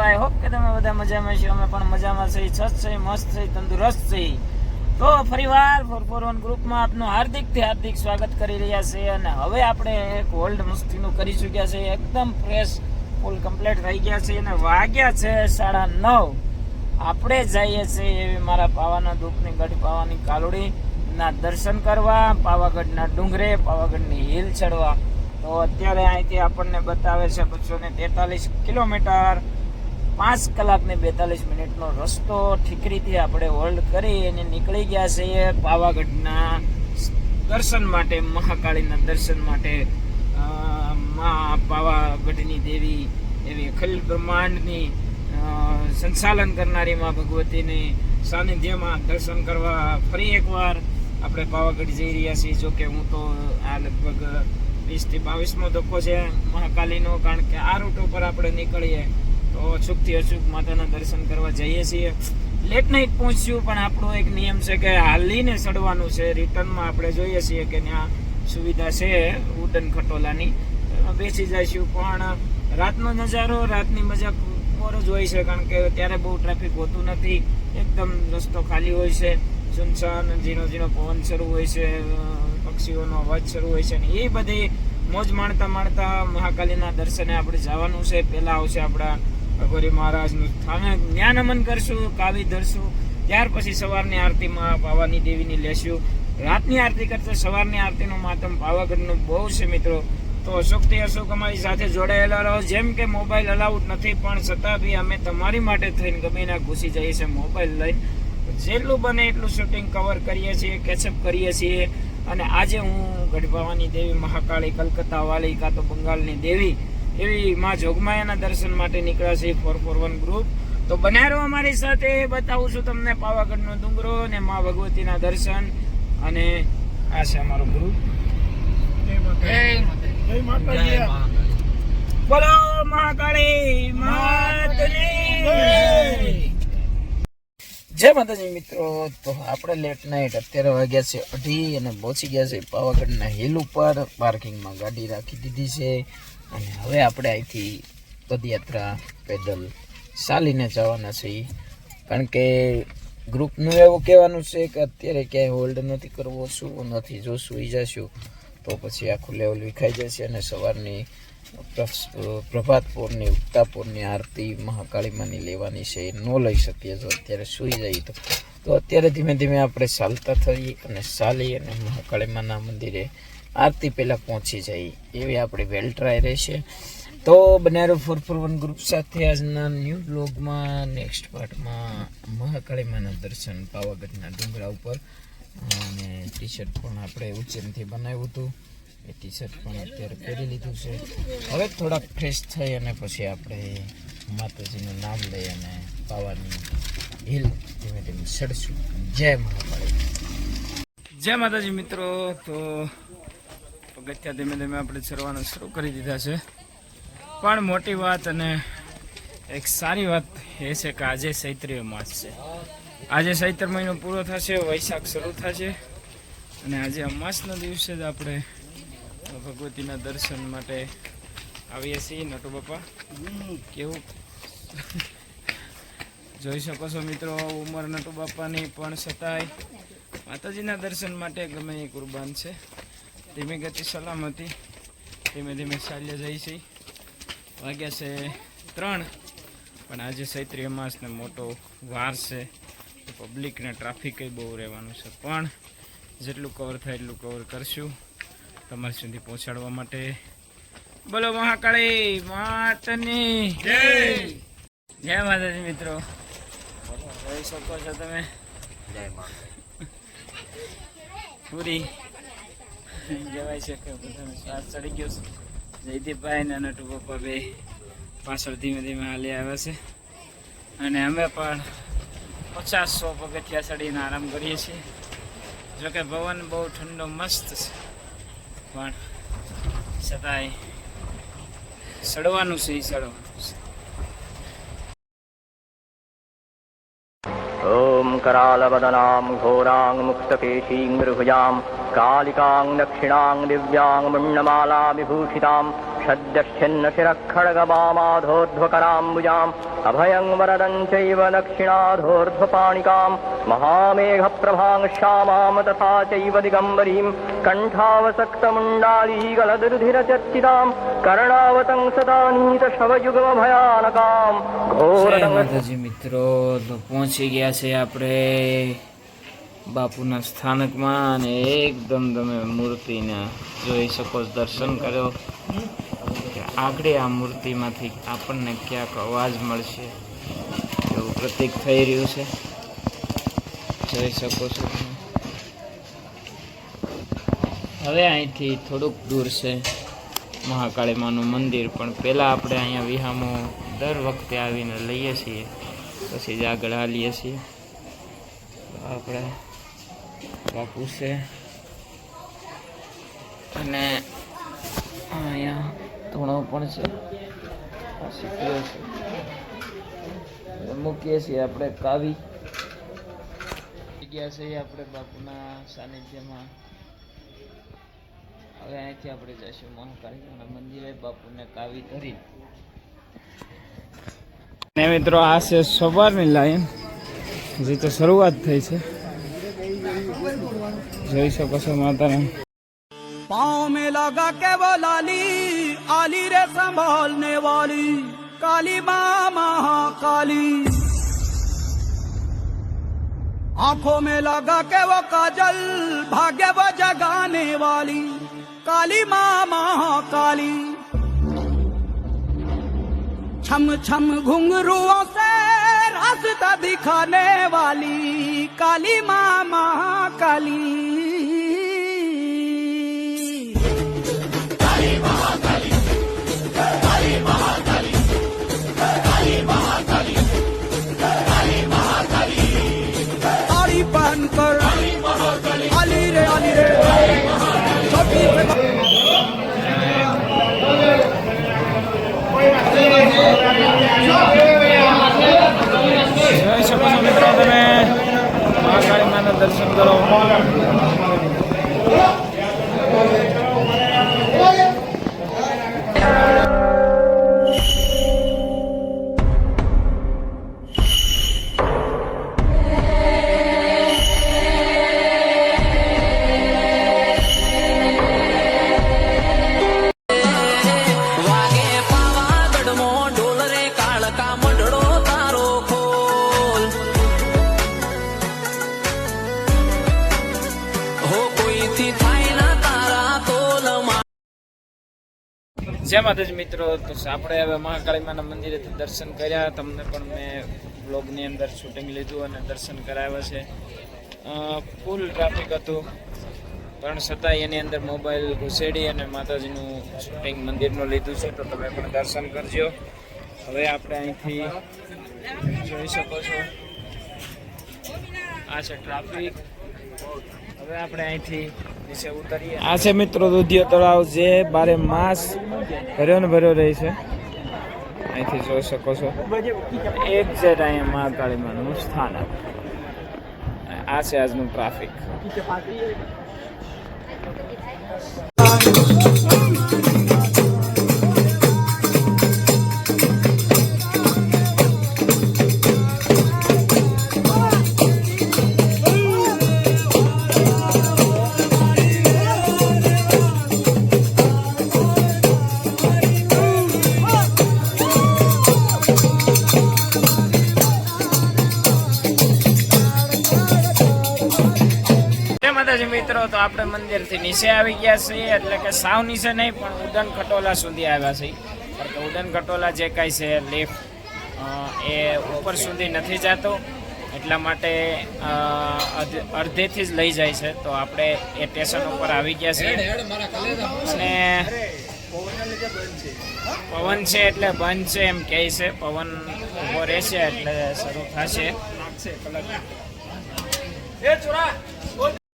મિત્રો I hope કે તમે બધા મજામાં છો? અમે પણ મજામાં છીએ છત છે મસ્ત છે તંદુરસ્ત છે તો ફરીવાર ફોર ફોર વન ગ્રુપમાં આપનું હાર્દિકથી હાર્દિક સ્વાગત કરી રહ્યા છે અને હવે આપણે એક ઓલ્ડ મસ્તીનું કરી ચૂક્યા છે. એકદમ ફ્રેશ ફૂલ કમ્પ્લીટ થઈ ગયા છે અને વાગ્યા છે સાડા નવ. આપણે જઈએ છીએ એવી મારા પાવાના દુઃખની ગઢ, પાવાની કાલોડી ના દર્શન કરવા, પાવાગઢના ડુંગરે, પાવાગઢની હિલ ચડવા. તો અત્યારે અહીંથી આપણને બતાવે છે બસો ને તેતાલીસ કિલોમીટર. પાંચ કલાક ને બેતાલીસ મિનિટનો રસ્તો ઠીકરીથી આપણે હોલ્ડ કરી અને નીકળી ગયા છીએ પાવાગઢના દર્શન માટે, મહાકાળીના દર્શન માટે. મા પાવાગઢની દેવી, એવી અખિલ બ્રહ્માંડની સંચાલન કરનારી માં ભગવતીની સાનિધ્યમાં દર્શન કરવા ફરી એકવાર આપણે પાવાગઢ જઈ રહ્યા છીએ. જો કે હું તો આ લગભગ વીસથી બાવીસમો ધક્કો છે મહાકાલીનો, કારણ કે આ રૂટ ઉપર આપણે નીકળીએ તો અચૂકથી અચૂક માતાના દર્શન કરવા જઈએ છીએ. લેટ નાઇટ પહોંચ્યું, પણ આપણો એક નિયમ છે કે હાલીને ચડવાનું છે. રિટર્નમાં આપણે જોઈએ છીએ કે ત્યાં સુવિધા છે ઉડન ખટોલાની. બેસી જઈશું, પણ રાતનો નજારો, રાતની મજા પર જ હોય છે, કારણ કે ત્યારે બહુ ટ્રાફિક હોતું નથી. એકદમ રસ્તો ખાલી હોય છે. સુનસાન ઝીણો ઝીણો પવન શરૂ હોય છે, પક્ષીઓનો અવાજ શરૂ હોય છે ને એ બધી મોજ માણતા માણતા મહાકાલીના દર્શને આપણે જવાનું છે. પહેલાં આવશે આપણા ભગોરી મહારાજનું સ્થાને જ્ઞાન અમન કરશું, કાવી ધરશું. ત્યાર પછી સવારની આરતીમાં પાવાની દેવીની લેશું. રાતની આરતી કરતા સવારની આરતીનું માતમ પાવાગઢનું બહુ છે મિત્રો. તો અશોકથી અશોક અમારી સાથે જોડાયેલા રહો. જેમ કે મોબાઈલ અલાઉડ નથી, પણ છતાં બી અમે તમારી માટે થઈને ગમે ના ઘૂસી જઈએ છીએ મોબાઈલ લઈને. જેટલું બને એટલું શૂટિંગ કવર કરીએ છીએ કેચઅપ કરીએ છીએ. અને આજે હું ગઢભાવાની દેવી, મહાકાળી, કલકત્તા વાલી, કાં તો બંગાળની દેવી એવી માં જોગમાયાના દર્શન માટે નીકળ્યા છે ફોર ફોર વન ગ્રુપ તો બનારો અમારી સાથે બતાવું છું તમને પાવાગઢનો ડુંગરો અને માં ભગવતીના દર્શન અને આ છે અમારો ગ્રુપ બોલો મહાકાળી માતની જય માતાજી મિત્રો. તો આપણે લેટ નાઇટ અત્યારે વાગ્યા છે અઢી અને પહોંચી ગયા છે પાવાગઢના હિલ ઉપર. પાર્કિંગમાં ગાડી રાખી દીધી છે. અને હવે આપણે અહીંથી પદયાત્રા પેદલ ચાલીને જવાના છીએ. કારણ કે ગ્રુપનું એવું કહેવાનું છે કે અત્યારે ક્યાંય હોલ્ડ નથી કરવો શું નથી, જો સુઈ જશું તો પછી આખું લેવલ વિખાઈ જશે અને સવારની પ્રભ- પ્રભાતપુરની ઉગતાપુરની આરતી મહાકાળીમાંની લેવાની છે. એ ન લઈ શકીએ જો અત્યારે સૂઈ જઈએ તો. તો અત્યારે ધીમે ધીમે આપણે ચાલતા થઈ અને ચાલી અને મહાકાળીમાના મંદિરે આરતી પહેલાં પહોંચી જઈએ એવી આપણી વેલ ટ્રાય રહેશે. તો બનારો ફોર ફોર વન ગ્રુપ સાથે આજના ન્યૂ બ્લોગમાં નેક્સ્ટ પાર્ટમાં મહાકાળી માના દર્શન પાવાગઢના ડુંગરા ઉપર. અને ટી શર્ટ પણ આપણે ઉજ્જૈનથી બનાવ્યું હતું. એ ટી શર્ટ પણ અત્યારે પહેરી લીધું છે. હવે થોડાક ફ્રેશ થઈ અને પછી આપણે માતાજીનું નામ લઈ અને પાવાની હિલ ધીમે ધીમે ચડશું જય મહાકાળી. જય માતાજી મિત્રો. તો પગથિયા ધીમે ધીમે આપણે ચરવાનું શરૂ કરી દીધા છે. પણ મોટી વાત અને એક સારી વાત એ છે કે આજે ચૈત્રીય માસ છે. આજે ચૈત્ર મહિનો પૂરો થશે, વૈશાખ શરૂ થશે અને આજે અમાસના દિવસે જ આપણે ભગવતીના દર્શન માટે આવીએ છીએ. નટુ બાપા, કેવું? જોઈ શકો છો મિત્રો, ઉંમર નટુ બાપાની પણ છતાંય માતાજીના દર્શન માટે ગમે એ કુરબાન છે. ધીમે ગતિ સલામતી. ધીમે ધીમે ચાલ્યા જાય છે. વાગ્યા છે ત્રણ પણ આજે ચૈત્રીય માસને મોટો વાર છે. પબ્લિકને ટ્રાફિક બહુ રહેવાનું છે. પણ જેટલું કવર થાય એટલું કવર કરશું. તમારા સુધી પહોંચાડવા માટે બોલો મહાકાળી માતની. જય! જય માતાજી મિત્રો. જોઈ શકો છો તમે? પૂરી. કહેવાય છે કે બધાને શ્વાસ ચડી ગયો છે જયદીપભાઈ અને નટુ પપ્પા બે પાછળ ધીમે ધીમે હાલી આવ્યા છે અને અમે પણ પચાસ સો પગથિયા ચડીને આરામ કરીએ છીએ જોકે પવન બહુ ઠંડો મસ્ત છે પણ છતાંય સડવાનું છે એ સડવાનું છે ॐ करालवदनां घोरां मुक्तकेशीं मृभुजां कालिकां दक्षिणां दिव्यां मुण्डमाला विभूषितां सद्यश्चिन्नशिरःखड्गवामाधोर्ध्वकराम्बुजाम् अभयं वरदं चैव दक्षिणाधोर्ध्वपाणिकां महामेघप्रभां श्यामां तथा चैव दिगम्बरीं कण्ठावसक्तमुण्डालीगलदुर्धिरचर्चितां कर्णावतं सदा नीतशवयुगमभयानकां જય घोरदं માતાજી મિત્રો તો પહોંચી ગયા છે આપણે બાપુના સ્થાનકમાં અને એકદમ તમે મૂર્તિને જોઈ શકો દર્શન કરો કે આગળ આ મૂર્તિમાંથી આપણને ક્યાંક અવાજ મળશે એવું પ્રતીક થઈ રહ્યું છે. જોઈ શકો છો. હવે અહીંથી થોડુંક દૂર છે મહાકાળી માનું મંદિર, પણ પહેલાં આપણે અહીંયા વિહામો દર વખતે આવીને લઈએ છીએ. પછી જ આગળ હાલીએ છીએ. આપણે બાપુ છે અને અહીંયા ધૂણો પણ છે. મૂકીએ છીએ આપણે કાવી. ગયા છે આપણે બાપુના સાનિધ્યમાં. હવે અહીંથી આપણે જઈશું મહાકાળીના મંદિરે બાપુને કાવી ધરી ને મિત્રો, આ છે સવારની લાઈન. હજી તો શરૂઆત થઈ છે. જોઈ શકો છો માતાને पाँव में लगा के वो लाली आली रे संभालने वाली काली माँ महाकाली आंखों में लगा के वो काजल भाग्य वो जगाने वाली काली माँ महाकाली छम छम घुंघरुओं से रास्ता दिखाने वाली काली माँ महाकाली જય માતાજી મિત્રો, તો આપણે હવે મહાકાળી માના મંદિરે દર્શન કર્યા. તમને પણ મેં બ્લોગની અંદર શૂટિંગ લીધું અને દર્શન કરાવ્યા છે. ફૂલ ટ્રાફિક હતું, પણ છતાંય એની અંદર મોબાઈલ ઘુસેડી અને માતાજીનું શૂટિંગ મંદિરનું લીધું છે, તો તમે પણ દર્શન કરજો. હવે આપણે અહીંથી જોઈ શકો છો. આ છે ટ્રાફિક હવે આપણે અહીંથી આ છે મિત્રો દુધિયો તળાવ જે બારે માસ ભર્યો ને ભર્યો રહે છે. અહીંથી જોઈ શકો છો. એક્ઝેક્ટ અહીંયા મહાકાળી માનું સ્થાન આ છે આજનું ટ્રાફિક. માતાજી મિત્રો, તો આપણે મંદિરથી નીચે આવી ગયા છીએ. એટલે કે સાવ નીચે નહીં, પણ ઉડન ખટોલા સુધી આવ્યા છીએ. કારણ કે ઉડન ખટોલા જે કાંઈ છે લિફ્ટ એ ઉપર સુધી નથી જતો. એટલા માટે અડધેથી જ લઈ જાય છે. તો આપણે એ સ્ટેશન ઉપર આવી ગયા છીએ. અને પવન છે એટલે બંધ છે એમ કહે છે. પવન ઊભો રહેશે એટલે શરૂ થશે. એ ચોરા.